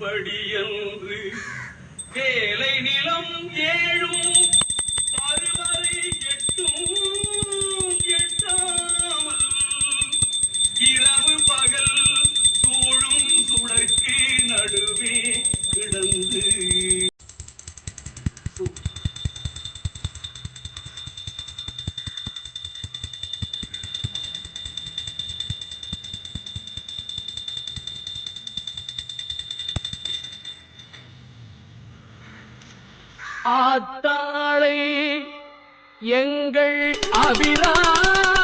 படியன்று. வேலை நிலம் ஏழும் ஆத்தாளை எங்கள் அபிராமவல்லி